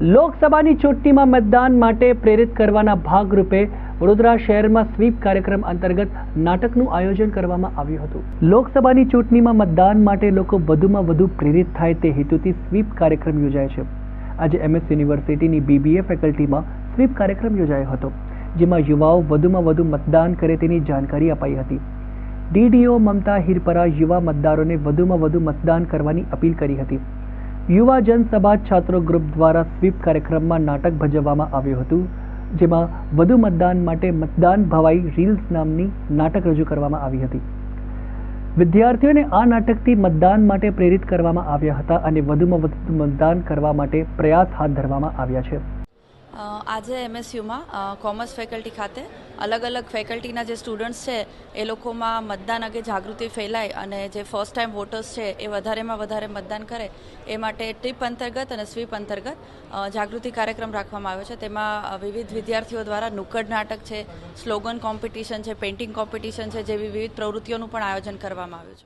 લોકસભાની ચૂંટણીમાં મતદાન માટે પ્રેરિત કરવાના ભાગરૂપે વડોદરા શહેરમાં સ્વીપ કાર્યક્રમ અંતર્ગત નાટકનું આયોજન કરવામાં આવ્યું હતું. લોકસભાની ચૂંટણીમાં મતદાન માટે લોકો વધુમાં વધુ પ્રેરિત થાય તે હેતુથી સ્વીપ કાર્યક્રમ યોજાય છે. આજે એમએસ યુનિવર્સિટીની બીબીએ ફેકલ્ટીમાં સ્વીપ કાર્યક્રમ યોજાયો હતો, જેમાં યુવાઓ વધુમાં વધુ મતદાન કરે તેની જાણકારી અપાઈ હતી. ડીડીઓ મમતા હિરપરા યુવા મતદારોને વધુમાં વધુ મતદાન કરવાની અપીલ કરી હતી. યુવા જનસભા છાત્રો ગ્રુપ દ્વારા સ્વીપ કાર્યક્રમમાં નાટક ભજવવામાં આવ્યું હતું, જેમાં વધુ મતદાન માટે મતદાન ભવાઈ રીલ્સ નામની નાટક રજૂ કરવામાં આવી હતી. વિદ્યાર્થીઓને આ નાટકથી મતદાન માટે પ્રેરિત કરવામાં આવ્યા હતા અને વધુમાં વધુ મતદાન કરવા માટે પ્રયાસ હાથ ધરવામાં આવ્યા છે. આજે એમએસયુમાં કોમર્સ ફેકલ્ટી ખાતે અલગ અલગ ફેકલ્ટીના જે સ્ટુડન્ટ્સ છે, એ લોકોમાં મતદાન અંગે જાગૃતિ ફેલાય અને જે ફર્સ્ટ ટાઈમ વોટર્સ છે, એ વધારેમાં વધારે મતદાન કરે, એ માટે ટ્રીપ અંતર્ગત અને સ્વીપ અંતર્ગત જાગૃતિ કાર્યક્રમ રાખવામાં આવ્યો છે. તેમાં વિવિધ વિદ્યાર્થીઓ દ્વારા નુક્કડ નાટક છે સ્લોગન કોમ્પિટિશન છે પેઇન્ટિંગ કોમ્પિટિશન છે, જેવી વિવિધ પ્રવૃત્તિઓનું પણ આયોજન કરવામાં આવ્યું છે.